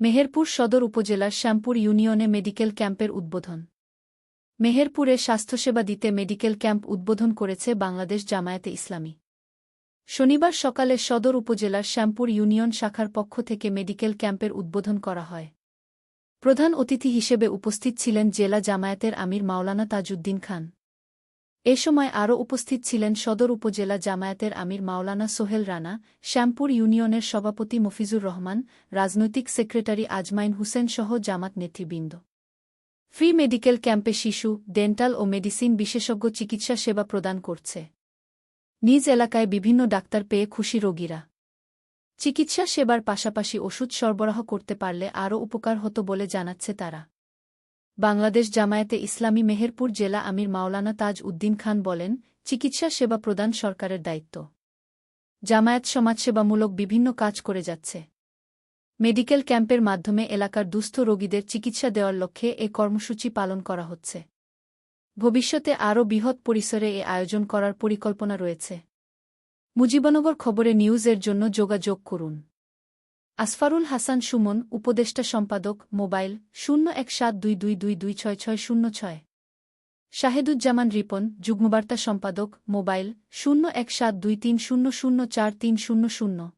মেহেরপুর সদর উপজেলার শ্যামপুর ইউনিয়নে মেডিকেল ক্যাম্পের উদ্বোধন। মেহেরপুরে স্বাস্থ্যসেবা দিতে মেডিকেল ক্যাম্প উদ্বোধন করেছে বাংলাদেশ জামায়াতে ইসলামী। শনিবার সকালে সদর উপজেলার শ্যামপুর ইউনিয়ন শাখার পক্ষ থেকে মেডিকেল ক্যাম্পের উদ্বোধন করা হয়। প্রধান অতিথি হিসেবে উপস্থিত ছিলেন জেলা জামায়াতের আমির মাওলানা তাজউদ্দিন খান। এ সময় আরও উপস্থিত ছিলেন সদর উপজেলা জামায়াতের আমির মাওলানা সোহেল রানা, শ্যামপুর ইউনিয়নের সভাপতি মফিজুর রহমান, রাজনৈতিক সেক্রেটারি আজমাইন হুসেন সহ জামাত নেতৃবৃন্দ। ফ্রি মেডিকেল ক্যাম্পে শিশু, ডেন্টাল ও মেডিসিন বিশেষজ্ঞ চিকিৎসা সেবা প্রদান করছে। নিজ এলাকায় বিভিন্ন ডাক্তার পেয়ে খুশি রোগীরা। চিকিৎসা সেবার পাশাপাশি ওষুধ সরবরাহ করতে পারলে আরও উপকার হতো বলে জানাচ্ছে তারা। বাংলাদেশ জামায়াতে ইসলামী মেহেরপুর জেলা আমির মাওলানা তাজ উদ্দিন খান বলেন, চিকিৎসা সেবা প্রদান সরকারের দায়িত্ব। জামায়াত সমাজসেবামূলক বিভিন্ন কাজ করে যাচ্ছে। মেডিকেল ক্যাম্পের মাধ্যমে এলাকার দুস্থ রোগীদের চিকিৎসা দেওয়ার লক্ষ্যে এ কর্মসূচি পালন করা হচ্ছে। ভবিষ্যতে আরও বৃহৎ পরিসরে এ আয়োজন করার পরিকল্পনা রয়েছে। মুজিবনগর খবরে নিউজের জন্য যোগাযোগ করুন। আসফারুল হাসান সুমন, উপদেষ্টা সম্পাদক, মোবাইল, শূন্য এক সাত দুই দুই দুই দুই ছয় ছয় শূন্য ছয়। শাহেদুজ্জামান রিপন, যুগ্মবার্তা সম্পাদক, মোবাইল, শূন্য এক সাত দুই তিন শূন্য শূন্য চার তিন শূন্য শূন্য।